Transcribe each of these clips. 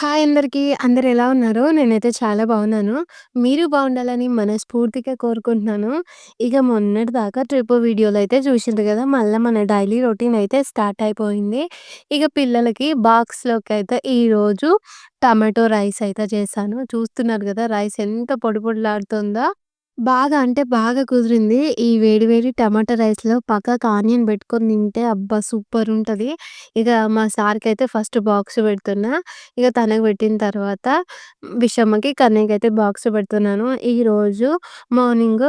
Hi అందరికీ. అందరు ఎలా ఉన్నారో నేనైతే చాలా బాగున్నాను. మీరు బాగుండాలని మనస్ఫూర్తిగా కోరుకుంటున్నాను. ఇక మొన్నటి దాకా ట్రిప్ వీడియోలు అయితే చూసిండ్రు కదా! మళ్ళీ మన డైలీ రొటీన్ అయితే స్టార్ట్ అయిపోయింది. ఇక పిల్లలకి బాక్స్లోకి అయితే ఈరోజు టమాటో రైస్ అయితే చేశాను. చూస్తున్నారు కదా! రైస్ ఎంత పొడి పొడిలాడుతుందో. బాగా అంటే బాగా కుదిరింది. ఈ వేడి వేడి టమాటా రైస్‌లో పక్కకు ఆనియన్ పెట్టుకొని తింటే అబ్బా! సూపర్ ఉంటది. ఇక మా సార్‌కైతే ఫస్ట్ బాక్స్ పెడుతున్నా. ఇక తనకు పెట్టిన తర్వాత విషమ్మకి, కన్నయ్యకైతే బాక్స్ పెడుతున్నాను. ఈరోజు మార్నింగ్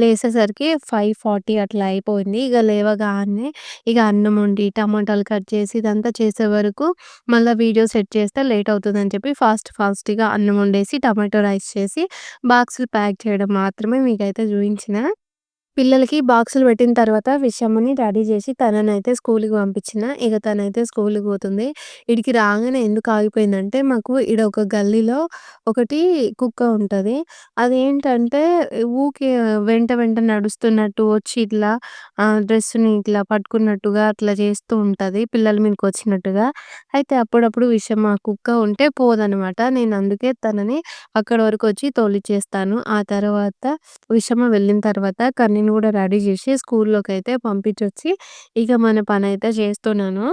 లేసేసరికి 5:40 అట్లా అయిపోయింది. ఇక లేవగానే ఇక అన్నం వండి, టమాటాలు కట్ చేసి ఇదంతా చేసే వరకు మళ్ళా వీడియో సెట్ చేస్తే లేట్ అవుతుందని చెప్పి ఫాస్ట్ ఫాస్ట్‌గా అన్నం వండేసి, టమాటో రైస్ చేసి బాక్సులు ప్యాక్ చేయడం మాత్రమే మీకైతే చూయించిన. పిల్లలకి బాక్సులు పెట్టిన తర్వాత విషమ్మని రెడీ చేసి తననైతే స్కూల్కి పంపించిన. ఇక తనైతే స్కూల్కి పోతుంది. ఇడికి రాగానే ఎందుకు ఆగిపోయిందంటే మాకు ఈడ ఒక గల్లీలో ఒకటి కుక్క ఉంటుంది అదేంటంటే ఊకే వెంట వెంట నడుస్తున్నట్టు వచ్చి ఇట్లా డ్రెస్సుని డ్రెస్‌ని ఇట్లా పట్టుకున్నట్టుగా అట్లా చేస్తూ ఉంటుంది పిల్లల మీదకొచ్చినట్టుగా. అయితే అప్పుడప్పుడు విషమ ఆ కుక్క ఉంటే పోదనమాట. నేను అందుకే తనని అక్కడి వచ్చి తోలిచేస్తాను ఆ తర్వాత విషమ వెళ్ళిన తర్వాత కన్నీని కూడా రెడీ చేసి స్కూల్లోకి అయితే పంపించొచ్చి ఇక మన పనైతే చేస్తున్నాను.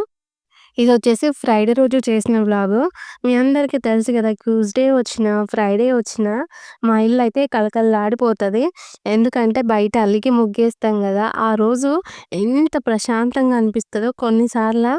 ఇదొచ్చేసి ఫ్రైడే రోజు చేసిన వ్లాగు. మీ అందరికీ తెలుసు కదా! ట్యూస్‌డే వచ్చిన ఫ్రైడే వచ్చిన మా ఇల్లు అయితే కలకలలాడిపోతుంది ఎందుకంటే బయట అల్లికి ముగ్గేస్తాం కదా ఆ రోజు ఎంత ప్రశాంతంగా అనిపిస్తుందో కొన్నిసార్లు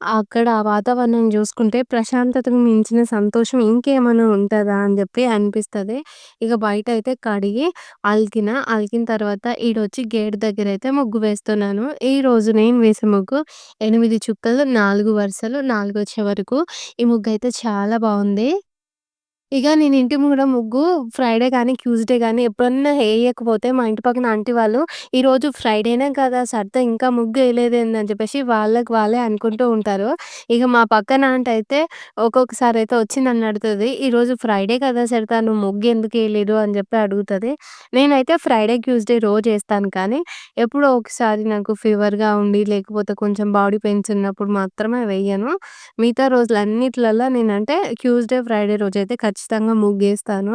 అక్కడ ఆ వాతావరణం చూసుకుంటే ప్రశాంతతకు మించిన సంతోషం ఇంకేమైనా ఉంటుందా అని చెప్పి అనిపిస్తుంది ఇక బయట అయితే కడిగి అలికిన. అలికిన తర్వాత ఈడొచ్చి గేట్ దగ్గర అయితే ముగ్గు వేస్తున్నాను. ఈరోజు నేను వేసే ముగ్గు ఎనిమిది చుక్కలు, నాలుగు వరుసలు, నాలుగు వచ్చే వరకు ఈ ముగ్గు అయితే చాలా బాగుంది ఇక నేను ఇంటి ముంగడ ముగ్గు ఫ్రైడే కానీ ట్యూస్‌డే కానీ ఎప్పుడన్నా వేయకపోతే మా ఇంటి పక్కన ఆంటీ వాళ్ళు ఈరోజు ఫ్రైడేనే కదా! సర్దా ఇంకా ముగ్గు వేయలేదు అని చెప్పేసి వాళ్ళకి వాళ్ళే అనుకుంటూ ఉంటారు. ఇక మా పక్కన ఆంటీ అయితే ఒక్కొక్కసారి అయితే వచ్చి నన్ను అడుగుతుంది "ఈరోజు ఫ్రైడే కదా సరితా నువ్వు ముగ్గు ఎందుకు వేయలేదు అని చెప్పి అడుగుతుంది నేనైతే ఫ్రైడే, ట్యూస్‌డే రోజు వేస్తాను కానీ ఎప్పుడో ఒకసారి నాకు ఫీవర్‌గా ఉండి లేకపోతే కొంచెం బాడీ పెయిన్స్ ఉన్నప్పుడు మాత్రమే వెయ్యను. మిగతా రోజులన్నిట్లల్ల నేనంటే ట్యూస్‌డే, ఫ్రైడే రోజు అయితే ఖచ్చితంగా ఖచ్చితంగా ముగ్గేస్తాను.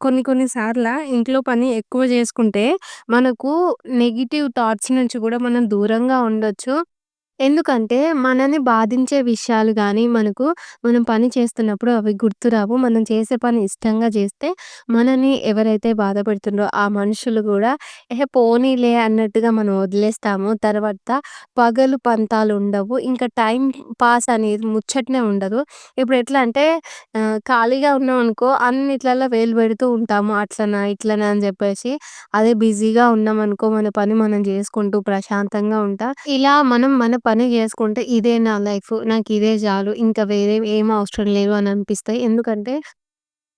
కొన్ని కొన్ని సార్ల ఇంట్లో పని ఎక్కువ చేసుకుంటే మనకు నెగెటివ్ థాట్స్ నుంచి కూడా మనం దూరంగా ఉండొచ్చు. ఎందుకంటే మనని బాధించే విషయాలు కానీ మనకు మనం పని చేస్తున్నప్పుడు అవి గుర్తురావు. మనం చేసే పని ఇష్టంగా చేస్తే మనని ఎవరైతే బాధపడుతుండో ఆ మనుషులు కూడా ఏ పోనీలే అన్నట్టుగా మనం వదిలేస్తాము. తర్వాత పగలు పంతాలు ఉండవు. ఇంకా టైం పాస్ అనేది ముచ్చటనే ఉండదు. ఇప్పుడు ఎట్లా అంటే ఖాళీగా ఖాళీగా ఉన్నామనుకో అన్నిట్లలో వేలు పెడుతూ ఉంటాము. అట్లనా, ఇట్లనా అని చెప్పేసి. అదే బిజీగా ఉన్నాం అనుకో మన పని మనం చేసుకుంటూ ప్రశాంతంగా ఉంటా. ఇలా మనం మన పని చేసుకుంటే ఇదే నా లైఫ్. నాకు ఇదే చాలు. ఇంకా వేరే ఏం అవసరం లేదు అని అనిపిస్తాయి. ఎందుకంటే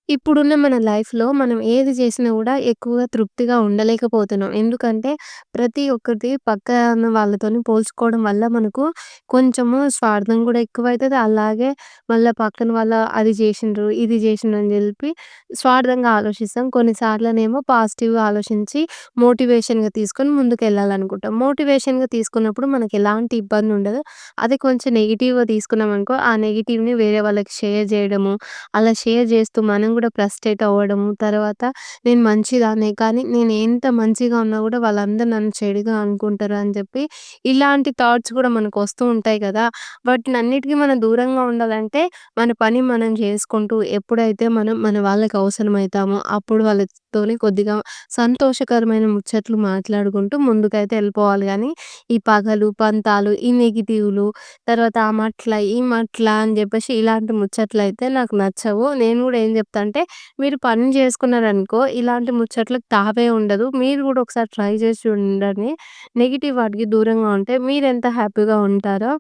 ఇప్పుడున్న మన లైఫ్‌లో మనం ఏది చేసినా కూడా ఎక్కువగా తృప్తిగా ఉండలేకపోతున్నాం. ఎందుకంటే ప్రతి ఒక్కటి పక్కన వాళ్ళతోని పోల్చుకోవడం వల్ల మనకు కొంచెము స్వార్థం కూడా ఎక్కువైతది. అలాగే మళ్ళా పక్కన వాళ్ళు అది చేసిండ్రు, ఇది చేసిండ్రు అని చెప్పి స్వార్థంగా ఆలోచిస్తాం. కొన్నిసార్లనేమో పాజిటివ్‌గా ఆలోచించి మోటివేషన్‌గా తీసుకొని ముందుకెళ్ళాలనుకుంటాం. మోటివేషన్‌గా తీసుకున్నప్పుడు మనకు ఎలాంటి ఇబ్బంది ఉండదు. అదే కొంచెం నెగెటివ్‌గా తీసుకున్నామనుకో ఆ నెగెటివ్‌ని వేరే వాళ్ళకి షేర్ చేయడము, అలా షేర్ చేస్తూ మనం కూడా ఫ్రస్ట్రేట్ అవ్వడం తర్వాత నేను మంచిదాన్నే కానీ నేను ఎంత మంచిగా ఉన్నా కూడా వాళ్ళందరూ నన్ను చెడుగా అనుకుంటారు అని చెప్పి ఇలాంటి థాట్స్ కూడా మనకు వస్తూ ఉంటాయి కదా! వాటిని అన్నిటికీ మనం దూరంగా ఉండాలంటే మన పని మనం చేసుకుంటూ ఎప్పుడైతే మనం మన వాళ్ళకి అవసరమైతామో అప్పుడు వాళ్ళతోని కొద్దిగా సంతోషకరమైన ముచ్చట్లు మాట్లాడుకుంటూ ముందుకైతే వెళ్ళిపోవాలి కానీ ఈ పగలు, పంతాలు, ఈ నెగిటివ్లు తర్వాత ఆ మట్ల ఈ మట్ల అని చెప్పేసి ఇలాంటి ముచ్చట్లు అయితే నాకు నచ్చవు. నేను కూడా ఏం చెప్తాను అంటే మీరు పని చేసుకున్నారనుకో ఇలాంటి ముచ్చట్లకు తావే ఉండదు. మీరు కూడా ఒకసారి ట్రై చేసి చూడండి. నెగెటివ్ వాటికి దూరంగా ఉంటే మీరెంత హ్యాపీగా ఉంటారో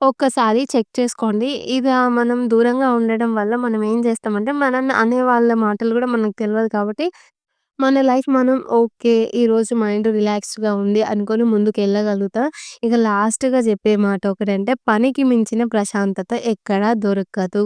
ఒక్కసారి చెక్ చేసుకోండి. ఇలా మనం దూరంగా ఉండడం వల్ల మనం ఏం చేస్తామంటే మనల్ని అనేవాళ్ళ మాటలు కూడా మనకు తెలవదు కాబట్టి మన లైఫ్ మనం ఓకే. ఈరోజు మైండ్ రిలాక్స్‌గా ఉంది అనుకొని ముందుకు ముందుకెళ్ళగలుగుతా. ఇక లాస్ట్‌గా చెప్పే మాట ఒకటంటే పనికి మించిన ప్రశాంతత ఎక్కడా దొరకదు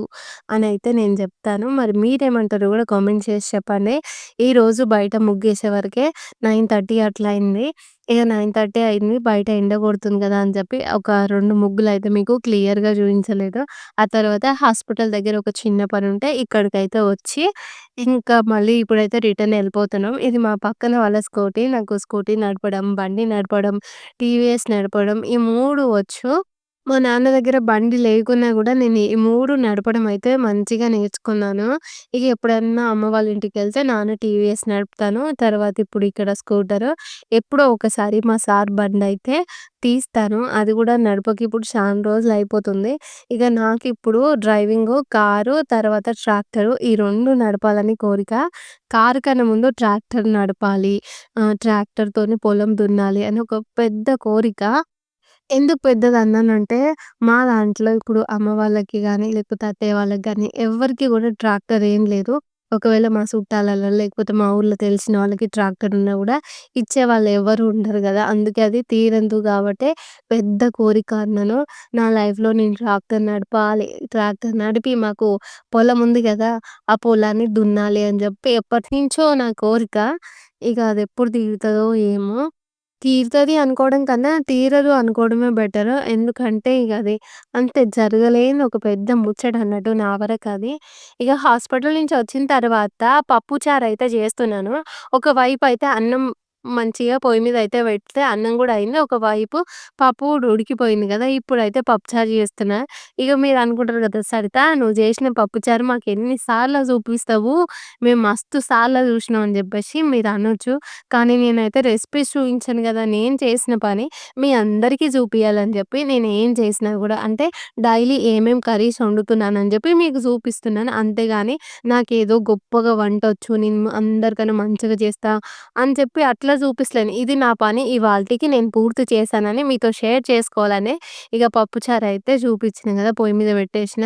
అని అయితే నేను చెప్తాను. మరి మీరేమంటారు కూడా కామెంట్ చేసి చెప్పండి. ఈరోజు బయట ముగ్గేసే వరకే 9:30 అట్లా అయింది. ఇక నైన్ థర్టీ అయింది. బయట ఎండ కొడుతుంది గదా! అని చెప్పి ఒక 2 ముగ్గులైతే మీకు క్లియర్‌గా చూయించలేదు. ఆ తర్వాత హాస్పిటల్ దగ్గర ఒక చిన్న పనుంటే ఇక్కడికైతే వచ్చి, ఇంకా మళ్ళీ ఇప్పుడైతే రిటర్న్ ఎళ్ళిపోతున్నాం. ఇది మా పక్కన వాళ్ళ స్కూటీ. నాకు స్కూటీ నడపడం, బండి నడపడం, టీవీఎస్ నడపడం ఈ 3 వచ్చు. మా నాన్న దగ్గర బండి లేకున్నా గూడా నేను ఈ 3 నడపడం అయితే మంచిగా నేర్చుకున్నాను. ఇక ఎప్పుడన్నా అమ్మ వాళ్ళ ఇంటికెళ్తే నాన్న టీవీఎస్ నడుపుతాను. తర్వాత ఇప్పుడు ఇక్కడ స్కూటర్. ఎప్పుడో ఒకసారి మా సార్ బండయితే తీస్తాను. అది గూడా నడపక ఇప్పుడు చానా రోజులయిపోతుంది. నాకు నాకిప్పుడు డ్రైవింగు, కారు తర్వాత ట్రాక్టరు ఈ 2 నడపాలని కోరిక. కారు కన్నా ముందు ట్రాక్టర్ నడపాలి. ఆహ్, ట్రాక్టర్‌తోని పొలం దున్నాలి అని ఒక పెద్ద కోరిక. ఎందుకు పెద్దదన్నానంటే, మా దాంట్లో ఇప్పుడు అమ్మ వాళ్ళకి గానీ, లేకపోతే అత్తయ్య వాళ్ళకి గానీ ఎవ్వరికీ గూడా ట్రాక్టర్ ఏం లేదు. ఒకవేళ మా చుట్టాలలో లేకపోతే మా ఊర్లో తెలిసిన వాళ్ళకి ట్రాక్టర్ ఉన్నా గూడా ఇచ్చేవాళ్ళు ఎవ్వరు ఉండరు గదా! అందుకే అది తీరదు గాబట్టే పెద్ద కోరిక అన్నాను. నా లైఫ్‌లో నేను ట్రాక్టర్ నడపాలి. ట్రాక్టర్ నడిపి మాకు పొలం ఉంది గదా! ఆ పొలాన్ని దున్నాలి అని జెప్పి ఎప్పటినుంచో నా కోరిక. ఇక అది ఎప్పుడు తీరుతదో ఏమో! తీరుతది అనుకోవడం కన్నా తీరదు అనుకోవడమే బెటర్. ఎందుకంటే ఇక అది అంతే జరగలేని ఒక పెద్ద ముచ్చట అన్నట్టు నా వరకది. ఇక హాస్పిటల్ నుంచి వచ్చిన తర్వాత పప్పు చేస్తున్నాను. జేస్తున్నాను. ఒకవైపయితే అన్నం మంచిగా పొయ్యి మీద అయితే పెడితే అన్నం కూడా అయింది. ఒకవైపు పప్పు కూడా ఉడికిపోయింది కదా ఇప్పుడైతే పప్పుచారు చేస్తున్నా ఇక మీరు అనుకుంటారు కదా సరిత నువ్వు జేసిన పప్పుచారు మాకు ఎన్నిసార్లు చూపిస్తావు. మేము మస్తు సార్లు చూసినాం అని చెప్పేసి మీరు అనొచ్చు. కానీ నేనైతే రెసిపీస్ చూపించాను కదా నేను చేసిన పని మీ అందరికీ చూపించాలని చెప్పి నేను ఏం చేసినా కూడా అంటే డైలీ ఏమేం కర్రీస్ వండుతున్నాను అని చెప్పి మీకు చూపిస్తున్నాను. అంతేగాని నాకేదో గొప్పగా వంట వచ్చు నేను అందరికన్నా మంచిగా చేస్తా అని చెప్పి అట్లా చూపిస్తలేను. ఇది నా పని ఇవాళకి నేను పూర్తి చేశానని మీతో షేర్ చేసుకోవాలనే ఇక పప్పుచారు అయితే చూపించిన కదా పొయ్యి మీద పెట్టేసిన.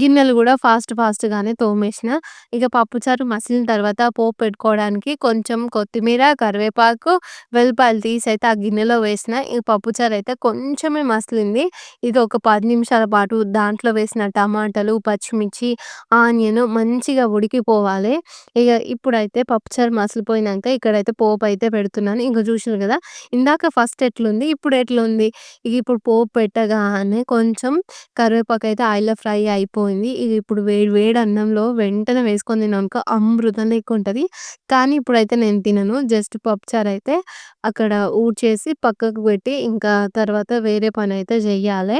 గిన్నెలు కూడా ఫాస్ట్ ఫాస్ట్‌గానే తోమేసిన. ఇక పప్పుచారు మసిలిన తర్వాత పోపు పెట్టుకోవడానికి కొంచెం కొత్తిమీర, కరివేపాకు, వెల్లిపాయలు తీసి అయితే ఆ గిన్నెలో వేసిన. ఈ పప్పుచారు అయితే కొంచెమే మసిలింది. ఇది ఒక పది నిమిషాల పాటు దాంట్లో వేసిన టమాటాలు, పచ్చిమిర్చి, ఆనియన్ మంచిగా ఉడికిపోవాలి. ఇక ఇప్పుడైతే పప్పుచారు మసిలిపోయినాక ఇక్కడైతే పోపు అయితే పెడుతుంది పెడుతున్నాను. ఇంకా చూషిర్రు కదా ఇందాక ఫస్ట్ ఎట్లుంది, ఇప్పుడు ఎట్లుంది. ఇక ఇప్పుడు పోపు పెట్టగానే కొంచెం కరివేపాకయితే ఆయిల్‌లో ఫ్రై అయిపోయింది. ఇక ఇప్పుడు వేడి వేడి అన్నంలో వెంటనే వేసుకొని తిన్నామనుకో అమృతం ఉంటుంది కానీ ఇప్పుడైతే నేను తినను. జస్ట్ పప్పుచారయితే అక్కడ ఊడ్చేసి పక్కకు పెట్టి ఇంకా తర్వాత వేరే పని అయితే చెయ్యాలి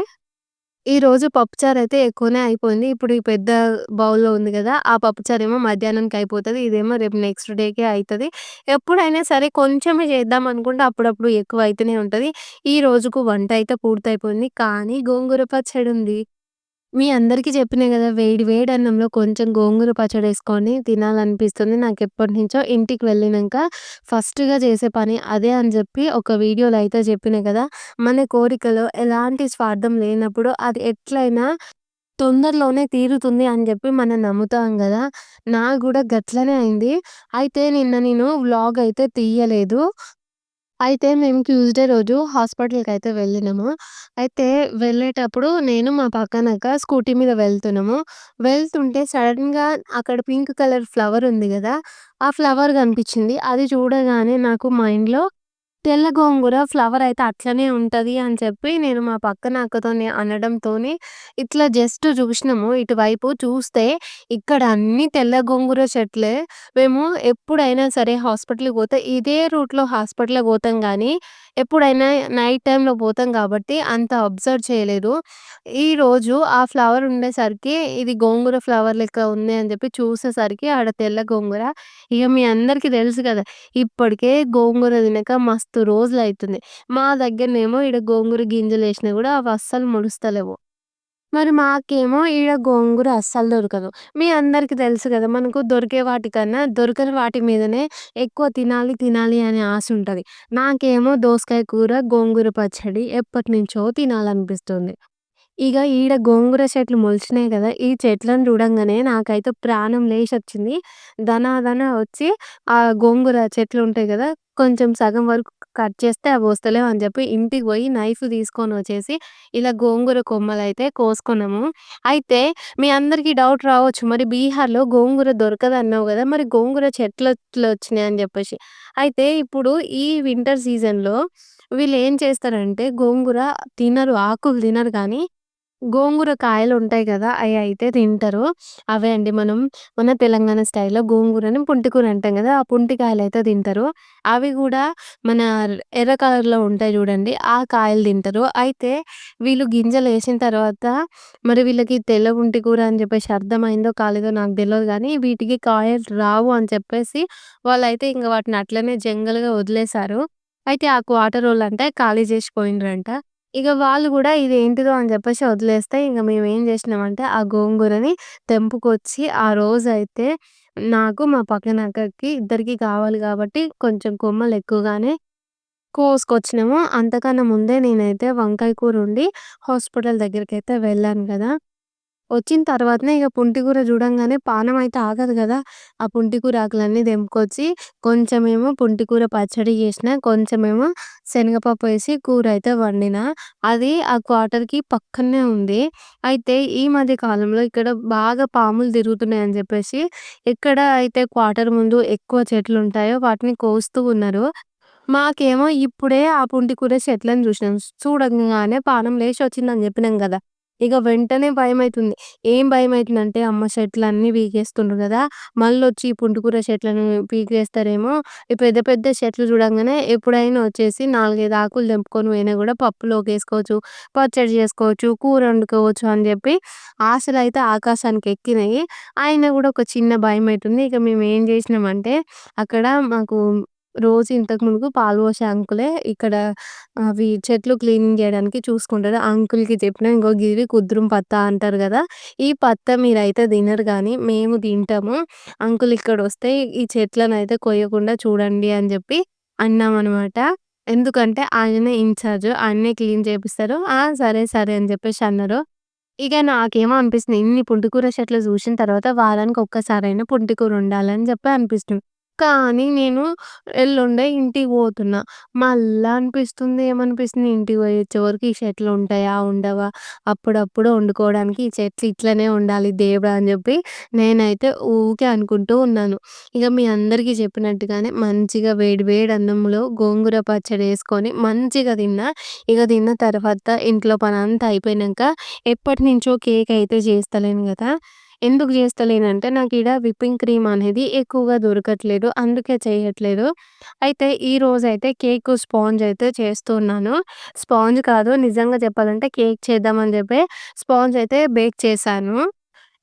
ఈరోజు పప్పుచారయితే ఎక్కువనే అయిపోయింది. ఇప్పుడు ఈ పెద్ద బౌల్‌లో ఉంది కదా ఆ పప్పుచారేమో మధ్యాహ్నానికి అయిపోతది. ఇదేమో రేపు నెక్స్ట్ డేకే అయితది. ఎప్పుడైనా సరే కొంచెమే చేద్దాం అనుకుంటే అప్పుడప్పుడు ఎక్కువ అయితేనే ఉంటది. ఈ రోజుకు వంట అయితే పూర్తయిపోయింది. కానీ గోంగూర పచ్చడుంది. మీ అందరికీ చెప్పినా కదా వేడి వేడి అన్నంలో కొంచెం గోంగూర పచ్చడి వేసుకొని తినాలనిపిస్తుంది. నాకు ఎప్పటినుంచో ఇంటికి వెళ్ళినాక ఫస్ట్‌గా చేసే పని అదే అని చెప్పి ఒక వీడియోలో అయితే చెప్పినా కదా మన కోరికలో ఎలాంటి స్వార్థం లేనప్పుడు అది ఎట్లైనా తొందరలోనే తీరుతుంది అని చెప్పి మనం నమ్ముతాం కదా నాకు కూడా గట్లనే అయింది. అయితే నిన్న నేను వ్లాగ్ అయితే తీయలేదు. అయితే మేము ట్యూస్‌డే రోజు హాస్పిటల్కి అయితే వెళ్ళినాము. అయితే వెళ్ళేటప్పుడు నేను మా పక్కనక్క స్కూటీ మీద వెళ్తున్నాము. వెళ్తుంటే సడన్గా అక్కడ పింక్ కలర్ ఫ్లవర్ ఉంది కదా ఆ ఫ్లవర్ కనిపించింది. అది చూడగానే నాకు మైండ్‌లో తెల్ల గోంగూర ఫ్లవర్ అయితే అట్లనే ఉంటది అని చెప్పి నేను మా పక్కన అక్కతోని అనడంతోని ఇట్లా జస్ట్ చూసినాము ఇటువైపు చూస్తే ఇక్కడ అన్ని తెల్ల గోంగూర చెట్లే. మేము ఎప్పుడైనా సరే హాస్పిటల్‌కి పోతే ఇదే రూట్‌లో హాస్పిటల్‌కి పోతాం కానీ ఎప్పుడైనా నైట్ టైంలో పోతాం కాబట్టి అంత అబ్జర్వ్ చేయలేదు. ఈరోజు ఆ ఫ్లవర్ ఉండేసరికి ఇది గోంగూర ఫ్లవర్ లెక్క ఉంది అని చెప్పి చూసేసరికి ఆడ తెల్ల గోంగూర. ఇక మీ అందరికీ తెలుసు కదా ఇప్పటికే గోంగూర తినక మస్తు పత్తు రోజులు అవుతుంది మా దగ్గరనేమో ఈడ గోంగూర గింజలు వేసినా కూడా అవి అస్సలు మొలుస్తలేవు. మరి మాకేమో ఈడ గోంగూర అస్సలు దొరకదు. మీ అందరికి తెలుసు కదా మనకు దొరికే వాటికన్నా దొరకని వాటి మీదనే ఎక్కువ తినాలి, తినాలి అనే ఆశ ఉంటుంది నాకేమో దోసకాయ కూర, గోంగూర పచ్చడి ఎప్పటినుంచో తినాలనిపిస్తుంది. ఇక ఈడ గోంగూర చెట్లు మొలిచినాయి కదా ఈ చెట్లను చూడంగానే నాకైతే ప్రాణం లేచి వచ్చింది ధనాధన వచ్చి ఆ గోంగూర చెట్లు ఉంటాయి కదా కొంచెం సగం వరకు కట్ చేస్తే అవి వస్తలేవు అని చెప్పి ఇంటికి పోయి నైఫ్ తీసుకొని వచ్చేసి ఇలా గోంగూర కొమ్మలైతే కోసుకున్నాము. అయితే మీ అందరికీ డౌట్ రావచ్చు. మరి బీహార్‌లో గోంగూర దొరకదు అన్నావు కదా మరి గోంగూర చెట్లు ఎట్లా వచ్చినాయి అని చెప్పేసి. అయితే ఇప్పుడు ఈ వింటర్ సీజన్‌లో వీళ్ళు ఏం చేస్తారంటే గోంగూర తినరు. ఆకులు తినరు కానీ గోంగూర కాయలు ఉంటాయి కదా! అయి అయితే తింటారు. అవే అండి మనం మన తెలంగాణ స్టైల్‌లో గోంగూరని పుంటికూర అంటాం కదా! ఆ పుంటి అయితే తింటారు. అవి కూడా మన ఎర్ర కలర్‌లో ఉంటాయి చూడండి. ఆ కాయలు తింటారు. అయితే వీళ్ళు గింజలు వేసిన తర్వాత మరి వీళ్ళకి తెల్ల పుంటి కూర అని చెప్పేసి అర్థమైందో కాలేదో నాకు తెలియదు కానీ వీటికి కాయలు రావు అని చెప్పేసి వాళ్ళైతే ఇంక వాటిని అట్లనే జంగల్‌గా వదిలేసారు. అయితే ఆ క్వార్టరోళ్ళంట ఖాళీ చేసి పోయిండ్రంట. ఇక వాళ్ళు కూడా ఇది ఏంటిదో అని చెప్పేసి వదిలేస్తే ఇంక మేము ఏం చేసినామంటే ఆ గోంగూరని తెంపుకొచ్చి ఆ రోజైతే నాకు, మా పక్కన అక్కకి ఇద్దరికీ కావాలి కాబట్టి కొంచెం కొమ్మలు ఎక్కువగానే కోసుకొచ్చినాము. అంతకన్నా ముందే నేనైతే వంకాయ కూర వండి హాస్పిటల్ దగ్గరికి అయితే వెళ్ళాను కదా వచ్చిన తర్వాతనే ఇక పుంటికూర చూడంగానే పానం అయితే ఆగదు కదా ఆ పుంటికూర ఆకులన్నీ తెంపుకొచ్చి కొంచెమేమో పుంటికూర పచ్చడి చేసిన, కొంచెమేమో శనగపప్పు వేసి కూర అయితే వండిన. అది ఆ క్వార్టర్‌కి పక్కనే ఉంది. అయితే ఈ మధ్య కాలంలో ఇక్కడ బాగా పాములు తిరుగుతున్నాయి అని చెప్పేసి ఎక్కడ అయితే క్వార్టర్ ముందు ఎక్కువ చెట్లు ఉంటాయో వాటిని కోస్తూ ఉన్నారు. మాకేమో ఇప్పుడే ఆ పుంటికూర చెట్లను చూసినాం. చూడంగానే పానం లేచి వచ్చిందని చెప్పినాం కదా ఇక వెంటనే భయమైతుంది. ఏం భయమైతుందంటే అమ్మ చెట్లన్నీ పీకేస్తుండ్రు కదా మళ్ళొచ్చి ఈ పుంటికూర చెట్లను పీకేస్తారేమో, ఈ పెద్ద పెద్ద చెట్లు చూడంగానే ఎప్పుడైనా వచ్చేసి 4, 5 ఆకులు తెంపుకొని పోయినా గూడా పప్పులోకేసుకోవచ్చు, పచ్చడి చేసుకోవచ్చు, కూర వండుకోవచ్చు అని జెప్పి ఆశలైతే ఆకాశానికి ఎక్కినాయి. అయినా కూడా ఒక చిన్న భయమైతుంది. ఇక మేము ఏం చేసినాం అంటే అక్కడ మాకు రోజు ఇంతకు ముందు పాలు పోసే అంకులే ఇక్కడ అవి చెట్లు క్లీనింగ్ చేయడానికి చూసుకుంటారు. ఆ అంకుల్‌కి చెప్పిన ఇంకో గివి కుద్రం పత్త అంటారు కదా ఈ పత్తా మీరైతే తినరు కానీ మేము తింటాము. అంకుల్ ఇక్కడ వస్తే ఈ చెట్లనైతే కొయ్యకుండా చూడండి అని చెప్పి అన్నాం అనమాట ఎందుకంటే ఆయననే ఇన్ఛార్జ్ ఆయనే క్లీన్ చేపిస్తారు. ఆ! సరే, సరే అని చెప్పేసి అన్నారు. ఇక నాకేమో అనిపిస్తుంది. ఇన్ని పుంటికూర చెట్లు చూసిన తర్వాత వారానికి ఒక్కసారైనా పుంటికూర ఉండాలని చెప్పి అనిపిస్తుంది. కానీ నేను ఎల్లుండే ఇంటికి పోతున్నా. మళ్ళా అనిపిస్తుంది ఏమనిపిస్తుంది ఇంటికి పోయొచ్చే వరకు ఈ చెట్లు ఉంటాయా? ఉండవా? అప్పుడప్పుడు వండుకోవడానికి ఈ చెట్లు ఇట్లనే ఉండాలి దేవుడా అని చెప్పి నేనైతే ఊరికే అనుకుంటూ ఉన్నాను. ఇక మీ అందరికీ చెప్పినట్టుగానే మంచిగా వేడి వేడి అన్నంలో గోంగూర పచ్చడి వేసుకొని మంచిగా తిన్నా. ఇక తిన్న తర్వాత ఇంట్లో పనంతా అయిపోయినంక ఎప్పటినుంచో కేక్ అయితే చేస్తలేను కదా ఎందుకు చేస్తలేనంటే నాకు ఈడ విప్పింగ్ క్రీమ్ అనేది ఎక్కువగా దొరకట్లేదు. అందుకే చేయట్లేదు. అయితే ఈరోజైతే కేకు స్పాంజ్ అయితే చేస్తున్నాను. స్పాంజ్ కాదు నిజంగా చెప్పాలంటే కేక్ చేద్దామని చెప్పి స్పాంజ్ అయితే బేక్ చేశాను.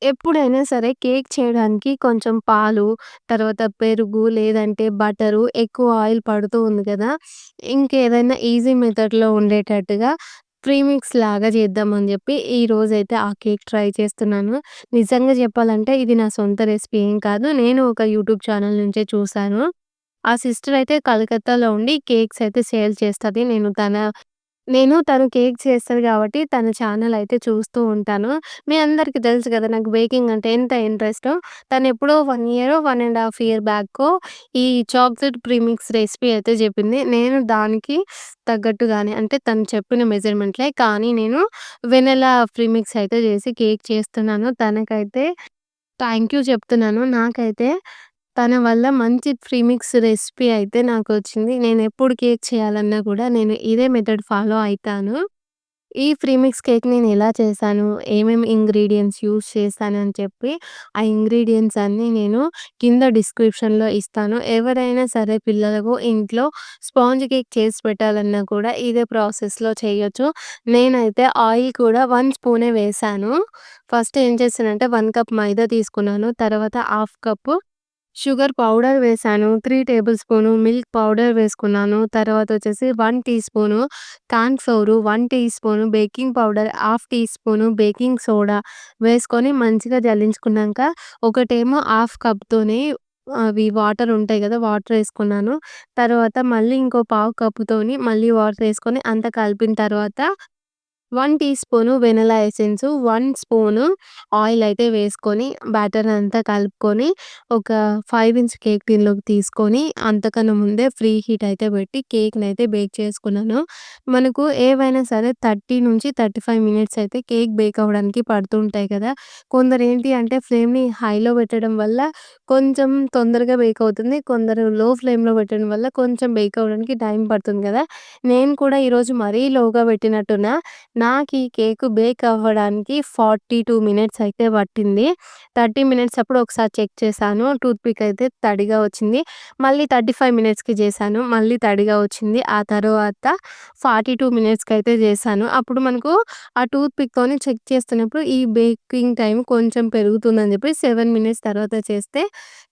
ఎప్పుడైనా సరే కేక్ చేయడానికి కొంచెం పాలు, తర్వాత పెరుగు లేదంటే బటరు, ఎక్కువ ఆయిల్ పడుతూ ఉంది కదా! ఇంకేదైనా ఈజీ మెథడ్‌లో ఉండేటట్టుగా ప్రీమిక్స్ లాగా చేద్దామని చెప్పి ఈరోజైతే ఆ కేక్ ట్రై చేస్తున్నాను. నిజంగా చెప్పాలంటే ఇది నా సొంత రెసిపీ ఏం కాదు. నేను ఒక యూట్యూబ్ ఛానల్ నుంచే చూశాను ఆ సిస్టర్ అయితే కలకత్తాలో ఉండి కేక్స్ అయితే సేల్ చేస్తుంది నేను తన నేను తను కేక్ చేస్తది కాబట్టి తన ఛానల్ అయితే చూస్తూ ఉంటాను. మీ అందరికి తెలుసు కదా! నాకు బేకింగ్ అంటే ఎంత ఇంట్రెస్టో. తనెప్పుడో 1 ఇయరో, 1 ½ ఇయర్ బ్యాకో ఈ చాక్లెట్ ప్రీమిక్స్ రెసిపీ అయితే చెప్పింది. నేను దానికి తగ్గట్టుగానే అంటే తను చెప్పిన మెజర్‌మెంట్‌లే కానీ నేను వెనిల్లా ప్రీమిక్స్ అయితే చేసి కేక్ చేస్తున్నాను. తనకైతే థాంక్ యూ చెప్తున్నాను. నాకైతే తన వల్ల మంచి ప్రీమిక్స్ రెసిపీ అయితే నాకొచ్చింది. నేనెప్పుడు కేక్ చేయాలన్నా కూడా నేను ఇదే మెథడ్ ఫాలో అయితాను. ఈ ప్రీమిక్స్ కేక్ నేను ఎలా చేశాను, ఏమేమి ఇంగ్రీడియెంట్స్ యూజ్ చేశాను అని చెప్పి ఆ ఇంగ్రీడియెంట్స్ అన్నీ నేను కింద డిస్క్రిప్షన్‌లో ఇస్తాను. ఎవరైనా సరే పిల్లలకు ఇంట్లో స్పాంజ్ కేక్ చేసి పెట్టాలన్నా కూడా ఇదే ప్రాసెస్‌లో చేయొచ్చు. నేనైతే ఆయిల్ కూడా 1 స్పూనే వేశాను. ఫస్ట్ ఏం చేశానంటే 1 కప్ మైదా తీసుకున్నాను. తర్వాత హాఫ్ కప్పు షుగర్ పౌడర్ వేసాను three tablespoon milk powder వేసుకున్నాను. తర్వాత వచ్చేసి one teaspoon cornflour, one teaspoon baking powder, half teaspoon baking soda వేసుకొని మంచిగా జల్లించుకున్నాక ఒకటేమో హాఫ్ కప్‌తోని అవి వాటర్ ఉంటాయి కదా వాటర్ వేసుకున్నాను తర్వాత మళ్ళీ ఇంకో పావు కప్పుతోని మళ్ళీ వాటర్ వేసుకొని అంతా కలిపిన తర్వాత one teaspoon vanilla essence, one spoon oil అయితే వేసుకొని బ్యాటర్ అంతా కలుపుకొని ఒక ఫైవ్ ఇంచ్ కేక్ టిన్‌లోకి తీసుకొని అంతకన్నా ముందే ఫ్రీ హీట్ అయితే పెట్టి కేక్ని అయితే బేక్ చేసుకున్నాను. మనకు ఏవైనా సరే 30-35 మినిట్స్ అయితే కేక్ బేక్ అవ్వడానికి పడుతుంటాయి కదా! కొందరేంటి అంటే ఫ్లేమ్‌ని హైలో పెట్టడం వల్ల కొంచెం తొందరగా బేక్ అవుతుంది. కొందరు లో ఫ్లేమ్‌లో పెట్టడం వల్ల కొంచెం బేక్ అవ్వడానికి టైం పడుతుంది కదా! నేను కూడా ఈరోజు మరీ లోగా పెట్టినట్టున్నా. నాకు ఈ కేక్ బేక్ అవ్వడానికి 42 మినిట్స్ అయితే పట్టింది. 30 మినిట్స్ అప్పుడు ఒకసారి చెక్ చేశాను. టూత్ పిక్ అయితే తడిగా వచ్చింది. మళ్ళీ 35 మినిట్స్‌కి చేశాను. మళ్ళీ తడిగా వచ్చింది. ఆ తర్వాత ఫార్టీ టూ మినిట్స్కి అయితే చేశాను. అప్పుడు మనకు ఆ టూత్పిక్తోని చెక్ చేస్తున్నప్పుడు ఈ బేకింగ్ టైం కొంచెం పెరుగుతుందని చెప్పి సెవెన్ మినిట్స్ తర్వాత చేస్తే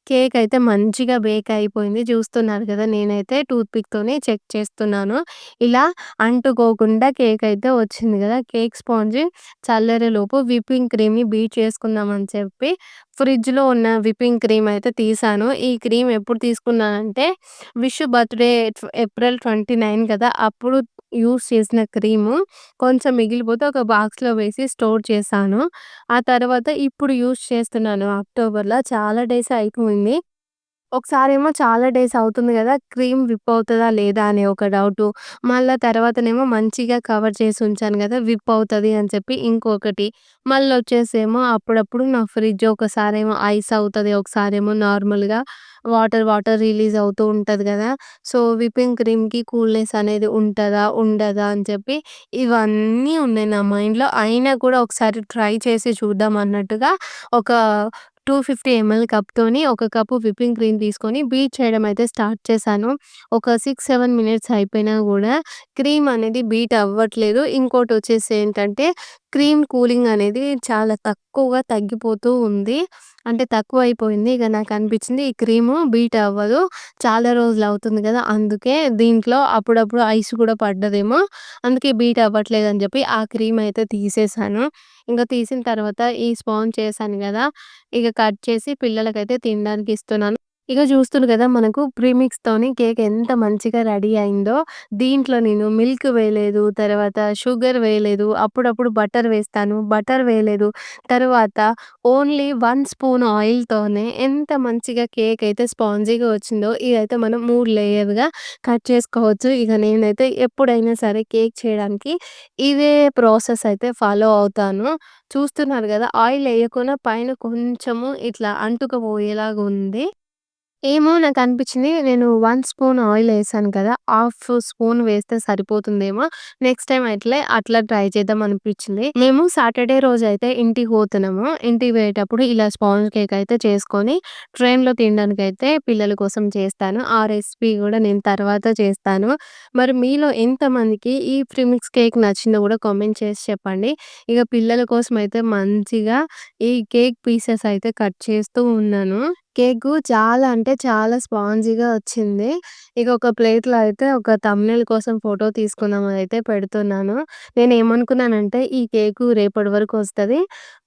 కేక్ అయితే మంచిగా బేక్ అయిపోయింది. చూస్తున్నారు కదా! నేనైతే టూత్పిక్తోనే చెక్ చేస్తున్నాను. ఇలా అంటుకోకుండా కేక్ అయితే వచ్చింది కదా! కేక్ స్పాంజ్ చల్లరేలోపు విప్పింగ్ క్రీమ్‌ని బీట్ చేసుకుందామని చెప్పి ఫ్రిడ్జ్‌లో ఉన్న విప్పింగ్ క్రీమ్ అయితే తీశాను. ఈ క్రీమ్ ఎప్పుడు తీసుకున్నానంటే విష్ బర్త్‌డే ఏప్రిల్ 29 కదా! అప్పుడు యూస్ చేసిన క్రీము కొంచెం మిగిలిపోతే ఒక బాక్స్‌లో వేసి స్టోర్ చేశాను. ఆ తర్వాత ఇప్పుడు యూస్ చేస్తున్నాను అక్టోబర్‌లో చాలా డేస్ అయిపోయింది. ఒకసారేమో చాలా డేస్ అవుతుంది కదా! క్రీమ్ విప్ అవుతుందా లేదా అనే ఒక డౌటు. మళ్ళా తర్వాతనేమో మంచిగా కవర్ చేసి ఉంచాను కదా! విప్ అవుతుంది అని చెప్పి ఇంకొకటి. మళ్ళీ వచ్చేసేమో అప్పుడప్పుడు నా ఫ్రిడ్జ్ ఒకసారేమో ఐస్ అవుతది. ఒకసారేమో నార్మల్‌గా వాటర్ వాటర్ రిలీజ్ అవుతూ ఉంటుంది కదా! సో, విప్పింగ్ క్రీమ్‌కి కూల్‌నెస్ అనేది ఉంటుందా ఉండదా? అని చెప్పి ఇవన్నీ ఉన్నాయి నా మైండ్‌లో. అయినా కూడా ఒకసారి ట్రై చేసి చూద్దాం అన్నట్టుగా ఒక 250 ఎంఎల్ కప్‌తోని ఒక కప్పు విప్పింగ్ క్రీమ్ తీసుకొని బీట్ చేయడం అయితే స్టార్ట్ చేశాను. ఒక 6, 7 మినిట్స్ అయిపోయినా కూడా క్రీమ్ అనేది బీట్ అవ్వట్లేదు. ఇంకోటి వచ్చేసి ఏంటంటే క్రీమ్ కూలింగ్ అనేది చాలా తక్కువగా తగ్గిపోతూ ఉంది. అంటే తక్కువ అయిపోయింది ఇక నాకు అనిపించింది ఈ క్రీము బీట్ అవ్వదు. చాలా రోజులు అవుతుంది కదా! అందుకే దీంట్లో అప్పుడప్పుడు ఐస్ కూడా పడ్డదేమో అందుకే బీట్ అవ్వట్లేదు అని చెప్పి ఆ క్రీమ్ అయితే తీసేసాను. ఇంకా తీసిన తర్వాత ఈ స్పాంజ్ చేశాను కదా! ఇక కట్ చేసి పిల్లలకైతే తినడానికి ఇస్తున్నాను. ఇక చూస్తున్నారు కదా! మనకు ప్రీమిక్స్‌తోని కేక్ ఎంత మంచిగా రెడీ అయిందో. దీంట్లో నేను మిల్క్ వేయలేదు. తర్వాత షుగర్ వేయలేదు. అప్పుడప్పుడు బటర్ వేస్తాను. బటర్ వేయలేదు. తర్వాత ఓన్లీ వన్ స్పూన్ ఆయిల్‌తోనే ఎంత మంచిగా కేక్ అయితే స్పాంజీగా వచ్చిందో ఇదైతే మనం మూడు లేయర్‌గా కట్ చేసుకోవచ్చు. ఇక నేనైతే ఎప్పుడైనా సరే కేక్ చేయడానికి ఇదే ప్రాసెస్ అయితే ఫాలో అవుతాను. చూస్తున్నారు కదా! ఆయిల్ వేయకుండా పైన కొంచెము ఇట్లా అంటుకుపోయేలాగా ఉంది. ఏమో నాకు అనిపించింది నేను 1 స్పూన్ ఆయిల్ వేసాను కదా! హాఫ్ స్పూన్ వేస్తే సరిపోతుందేమో. నెక్స్ట్ టైమ్ అట్లే అట్లా ట్రై చేద్దాం అనిపించింది. మేము సాటర్‌డే రోజైతే ఇంటికి పోతున్నాము. ఇంటికి పోయేటప్పుడు ఇలా స్పాంజ్ కేక్ అయితే చేసుకొని ట్రైన్‌లో తినడానికైతే పిల్లల కోసం చేస్తాను. ఆ రెసిపీ కూడా నేను తర్వాత చేస్తాను. మరి మీలో ఎంతమందికి ఈ ప్రీమిక్స్ కేక్ నచ్చిందో కూడా కామెంట్ చేసి చెప్పండి. ఇక పిల్లల కోసం అయితే మంచిగా ఈ కేక్ పీసెస్ అయితే కట్ చేస్తూ ఉన్నాను. కేకు చాలా అంటే చాలా స్పాంజీగా వచ్చింది. ఇక ఒక ప్లేట్‌లో అయితే ఒక థంబ్‌నెయిల్ కోసం ఫోటో తీసుకుందామని అయితే పెడుతున్నాను. నేనేమనుకున్నానంటే ఈ కేకు రేపటి వరకు వస్తది.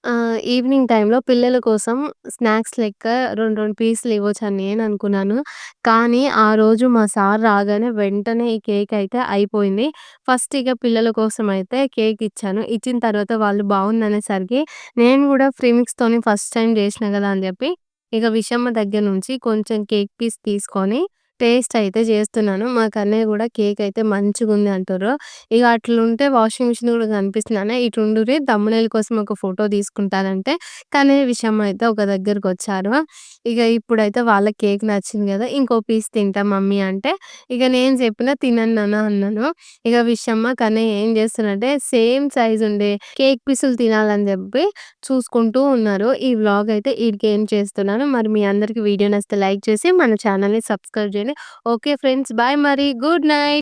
ఆహ్, ఈవినింగ్ టైంలో పిల్లల కోసం స్నాక్స్ లెక్క 2, 2 పీసులు ఇవ్వొచ్చని నేను అనుకున్నాను. కానీ ఆ రోజు మా సార్ రాగానే వెంటనే ఈ కేక్ అయితే అయిపోయింది. ఫస్ట్ ఇక పిల్లల కోసం అయితే కేక్ ఇచ్చాను. ఇచ్చిన తర్వాత వాళ్ళు బావుందనేసరికి నేను కూడా ఫ్రీమిక్స్తోని ఫస్ట్ టైమ్ చేసినా కదా! అని చెప్పి ఇక విషమ్మ దగ్గర నుంచి కొంచెం కేక్ పీస్ తీసుకొని టేస్ట్ అయితే చేస్తున్నాను. మా కన్నయ్య కూడా కేక్ అయితే మంచిగుంది అంటారు ఇక అట్లుంటే వాషింగ్ మిషన్ కూడా కనిపిస్తున్నాను ఇటుండూరి ఇటు కోసం ఒక ఫోటో తీసుకుంటానంటే" కన్నయ్య, విషమ్మ అయితే ఒక దగ్గరకొచ్చారు. ఇక ఇప్పుడైతే వాళ్ళ కేక్ నచ్చింది కదా! "ఇంకో పీస్ తింటా మమ్మీ" అంటే ఇక నేను చెప్పిన తినను నాన్న" అన్నాను. ఇక విషమ్మ, కన్నయ్య ఏం చేస్తున్నారంటే సేమ్ సైజ్ ఉండే కేక్ పీసులు తినాలని చెప్పి చూసుకుంటూ ఉన్నారు. ఈ వ్లాగ్ అయితే ఈడికి ఏం చేస్తున్నాను. మరి మీ అందరికి వీడియో నచ్చితే లైక్ చేసి మన ఛానెల్‌ని సబ్స్క్రైబ్ చేయండి. ఓకే ఫ్రెండ్స్ బాయ్ మరి. Good night.